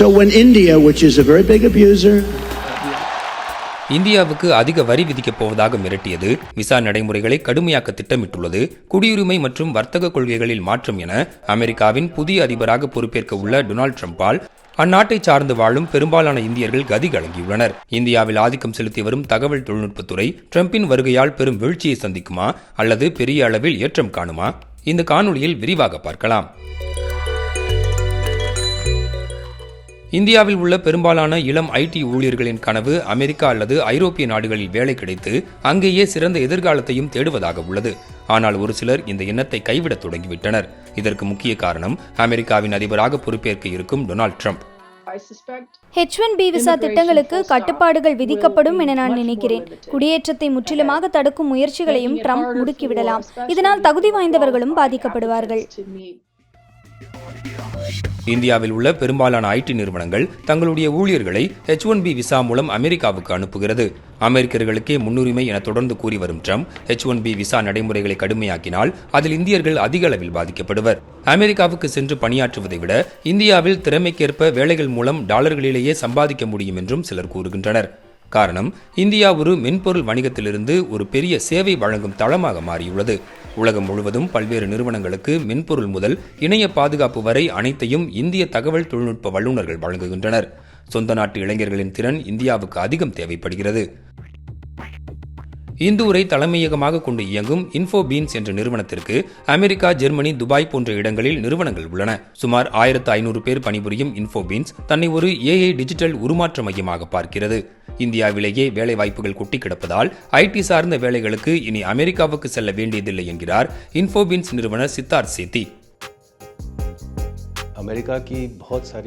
So when India, which is a very big abuser, இந்தியாவுக்கு அதிக வரி விதிக்கப் போவதாக மிரட்டியது விசா நடைமுறைகளை கடுமையாக்க திட்டமிட்டுள்ளது குடியுரிமை மற்றும் வர்த்தக கொள்கைகளில் மாற்றம் என அமெரிக்காவின் புதிய அதிபராக பொறுப்பேற்க உள்ள டொனால்டு ட்ரம்பால் அந்நாட்டை சார்ந்து வாழும் பெரும்பாலான இந்தியர்கள் கதி கலங்கியுள்ளனர். இந்தியாவில் ஆதிக்கம் செலுத்தி வரும் தகவல் தொழில்நுட்பத்துறை ட்ரம்பின் வருகையால் பெரும் வீழ்ச்சியை சந்திக்குமா அல்லது பெரிய அளவில் ஏற்றம் காணுமா? இந்த காணொளியில் விரிவாக பார்க்கலாம். இந்தியாவில் உள்ள பெரும்பாலான இளம் ஐடி ஊழியர்களின் கனவு அமெரிக்கா அல்லது ஐரோப்பிய நாடுகளில் வேலை கிடைத்து அங்கேயே சிறந்த எதிர்காலத்தையும் தேடுவதாக உள்ளது. ஆனால் ஒரு சிலர் இந்த எண்ணத்தை கைவிடத் தொடங்கிவிட்டனர். இதற்கு முக்கிய காரணம் அமெரிக்காவின் அதிபராக பொறுப்பேற்க இருக்கும் Donald Trump. H one B visa திட்டங்களுக்கு கட்டுப்பாடுகள் விதிக்கப்படும் என நான் நினைக்கிறேன். குடியேற்றத்தை முற்றிலுமாக தடுக்கும் முயற்சிகளையும் ட்ரம்ப் முடுக்கிவிடலாம். இதனால் தகுதி வாய்ந்தவர்களும் பாதிக்கப்படுவார்கள். இந்தியாவில் உள்ள பெரும்பாலான ஐடி நிறுவனங்கள் தங்களுடைய ஊழியர்களை ஹெச் ஒன் பி விசா மூலம் அமெரிக்காவுக்கு அனுப்புகிறது. அமெரிக்கர்களுக்கே முன்னுரிமை என தொடர்ந்து கூறி வரும் Trump H one B visa நடைமுறைகளை கடுமையாக்கினால் அதில் இந்தியர்கள் அதிக அளவில் பாதிக்கப்படுவர். அமெரிக்காவுக்கு சென்று பணியாற்றுவதை விட இந்தியாவில் திறமைக்கேற்ப வேலைகள் மூலம் டாலர்களிலேயே சம்பாதிக்க முடியும் என்றும் சிலர் கூறுகின்றனர். காரணம் இந்தியா ஒரு மென்பொருள் வணிகத்திலிருந்து ஒரு பெரிய சேவை வழங்கும் தளமாக மாறியுள்ளது. உலகம் முழுவதும் பல்வேறு நிறுவனங்களுக்கு மென்பொருள் முதல் இணைய பாதுகாப்பு வரை அனைத்தையும் இந்திய தகவல் தொழில்நுட்ப வல்லுநர்கள் வழங்குகின்றனர். சொந்த நாட்டு இளைஞர்களின் திறன் இந்தியாவுக்கு அதிகம் தேவைப்படுகிறது. இந்தூரை தலைமையகமாக கொண்டு இயங்கும் இன்ஃபோபீன்ஸ் என்ற நிறுவனத்திற்கு அமெரிக்கா ஜெர்மனி துபாய் போன்ற இடங்களில் நிறுவனங்கள் உள்ளன. சுமார் ஆயிரத்து ஐநூறு பேர் பணிபுரியும் இன்ஃபோபீன்ஸ் தன்னை ஒரு ஏஐ டிஜிட்டல் உருமாற்ற மையமாக பார்க்கிறது. இந்தியாவிலேயே வேலைவாய்ப்புகள் கொட்டி கிடப்பதால் ஐடி சார்ந்த வேலைகளுக்கு இனி அமெரிக்காவுக்கு செல்ல வேண்டியதில்லை என்கிறார் இன்ஃபோபின்ஸ் நிறுவனர் சித்தார்த் சேத்தி.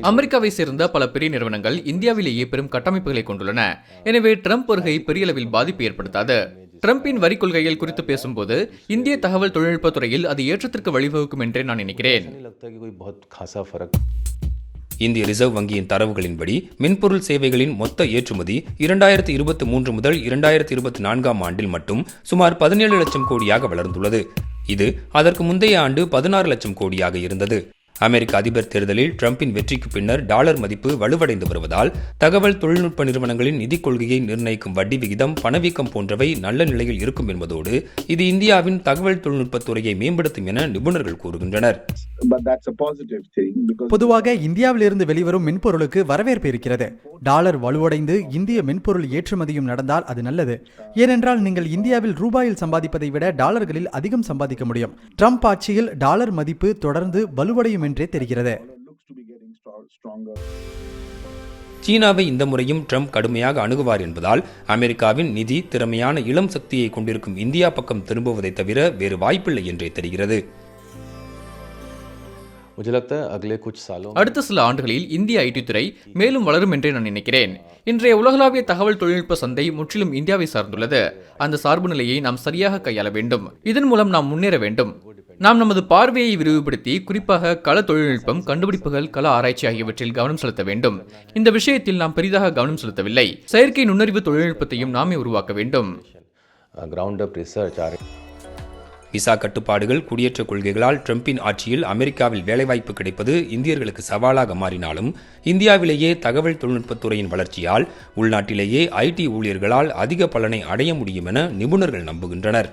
அமெரிக்காவை சேர்ந்த பல பெரிய நிறுவனங்கள் இந்தியாவிலேயே பெரும் கட்டமைப்புகளை கொண்டுள்ளன. எனவே ட்ரம்ப் வருகை பெரிய அளவில் பாதிப்பு ஏற்படுத்தாது. ட்ரம்பின் வரி கொள்கைகள் குறித்து பேசும்போது இந்திய தகவல் தொழில்நுட்பத் துறையில் அது ஏற்றத்திற்கு வழிவகுக்கும் என்றே நான் நினைக்கிறேன். இந்திய ரிசர்வ் வங்கியின் தரவுகளின்படி மென்பொருள் சேவைகளின் மொத்த ஏற்றுமதி இரண்டாயிரத்தி இருபத்தி மூன்று முதல் இரண்டாயிரத்தி இருபத்தி நான்காம் ஆண்டில் மட்டும் சுமார் பதினேழு லட்சம் கோடியாக வளர்ந்துள்ளது. இது அதற்கு முந்தைய ஆண்டு பதினாறு லட்சம் கோடியாக இருந்தது. அமெரிக்க அதிபர் தேர்தலில் ட்ரம்பின் வெற்றிக்கு பின்னர் டாலர் மதிப்பு வலுவடைந்து வருவதால் தகவல் தொழில்நுட்ப நிறுவனங்களின் நிதிக் கொள்கையை நிர்ணயிக்கும் வட்டி விகிதம் பணவீக்கம் போன்றவை நல்ல நிலையில் இருக்கும் என்பதோடு இது இந்தியாவின் தகவல் தொழில்நுட்பத் துறையை மேம்படுத்தும் என நிபுணர்கள் கூறுகின்றனர். But that's a positive thing because பொதுவாக இந்தியாவிலிருந்து வெளிவரும் மென்பொருளுக்கு வரவேற்பு இருக்கிறது. டாலர் வலுவடைந்து இந்திய மென்பொருள் ஏற்றுமதியும் நடந்தால் அது நல்லது. ஏனென்றால் நீங்கள் இந்தியாவில் ரூபாயில் சம்பாதிப்பதை விட டாலர்களில் அதிகம் சம்பாதிக்க முடியும். ட்ரம்ப் ஆட்சியில் டாலர் மதிப்பு தொடர்ந்து வலுவடையும் என்றே தெரிகிறது. சீனாவை இந்த முறையும் ட்ரம்ப் கடுமையாக அணுகுவார் என்பதால் அமெரிக்காவின் நிதி திறமையான இளம் சக்தியை கொண்டிருக்கும் இந்தியா பக்கம் திரும்புவதை தவிர வேறு வாய்ப்பில்லை என்றே தெரிகிறது. அடுத்த சில ஆண்டுகளில் இந்திய ஐடி துறை மேலும் வளரும் என்றே நான் நினைக்கிறேன். இன்றைய உலகளாவிய தகவல் தொழில்நுட்ப சந்தை முற்றிலும் இந்தியாவை சார்ந்துள்ளது. அந்த சார்பு நிலையை நாம் சரியாக கையாள வேண்டும். இதன் மூலம் நாம் முன்னேற வேண்டும். நாம் நமது பார்வையை விரிவுபடுத்தி குறிப்பாக கல தொழில்நுட்பம் கண்டுபிடிப்புகள் கல ஆராய்ச்சி ஆகியவற்றில் கவனம் செலுத்த வேண்டும். இந்த விஷயத்தில் நாம் பெரிதாக கவனம் செலுத்தவில்லை. செயற்கை நுண்ணறிவு தொழில்நுட்பத்தையும் நாமே உருவாக்க வேண்டும். விசா கட்டுப்பாடுகள் குடியேற்ற கொள்கைகளால் ட்ரம்பின் ஆட்சியில் அமெரிக்காவில் வேலைவாய்ப்பு கிடைப்பது இந்தியர்களுக்கு சவாலாக மாறினாலும் இந்தியாவிலேயே தகவல் தொழில்நுட்பத்துறையின் வளர்ச்சியால் உள்நாட்டிலேயே ஐடி ஊழியர்களால் அதிக பலனை அடைய முடியும் என நிபுணர்கள் நம்புகின்றனர்.